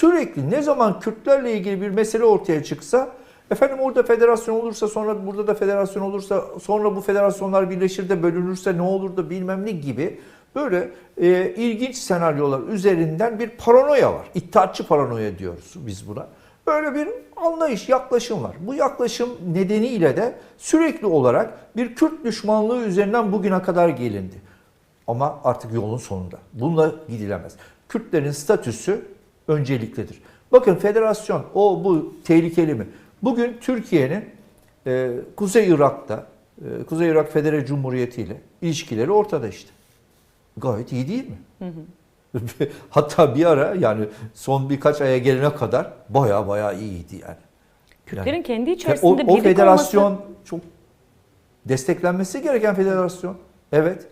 Sürekli ne zaman Kürtlerle ilgili bir mesele ortaya çıksa efendim orada federasyon olursa sonra burada da federasyon olursa sonra bu federasyonlar birleşir de bölünürse ne olur da bilmem ne gibi böyle e, ilginç senaryolar üzerinden bir paranoya var. İttihatçı paranoya diyoruz biz buna. Böyle bir anlayış, yaklaşım var. Bu yaklaşım nedeniyle de sürekli olarak bir Kürt düşmanlığı üzerinden bugüne kadar gelindi. Ama artık yolun sonunda. Bununla gidilemez. Kürtlerin statüsü önceliklidir. Bakın federasyon o bu tehlikeli mi? Bugün Türkiye'nin e, Kuzey Irak'ta e, Kuzey Irak Federe Cumhuriyeti ile ilişkileri ortada işte. Gayet iyi değil mi? Hatta bir ara yani son birkaç aya gelene kadar baya baya iyiydi yani. Kürtlerin kendi o, içerisinde o birlik federasyon olması çok desteklenmesi gereken federasyon. Evet.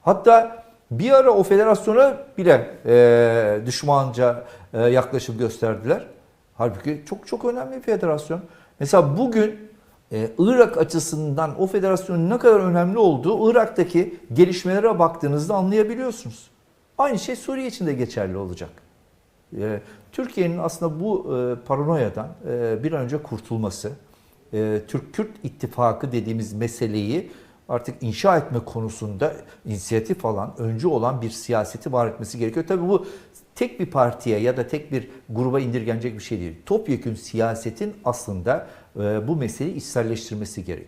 Hatta bir ara o federasyona bile e, düşmanca e, yaklaşım gösterdiler. Halbuki çok çok önemli bir federasyon. Mesela bugün e, Irak açısından o federasyonun ne kadar önemli olduğu Irak'taki gelişmelere baktığınızda anlayabiliyorsunuz. Aynı şey Suriye için de geçerli olacak. E, Türkiye'nin aslında bu e, paranoyadan e, bir an önce kurtulması, e, Türk-Kürt ittifakı dediğimiz meseleyi artık inşa etme konusunda inisiyatif alan, öncü olan bir siyaseti var etmesi gerekiyor. Tabii bu tek bir partiye ya da tek bir gruba indirgenecek bir şey değil. Topyekün siyasetin aslında e, bu meseleyi içselleştirmesi gerekiyor.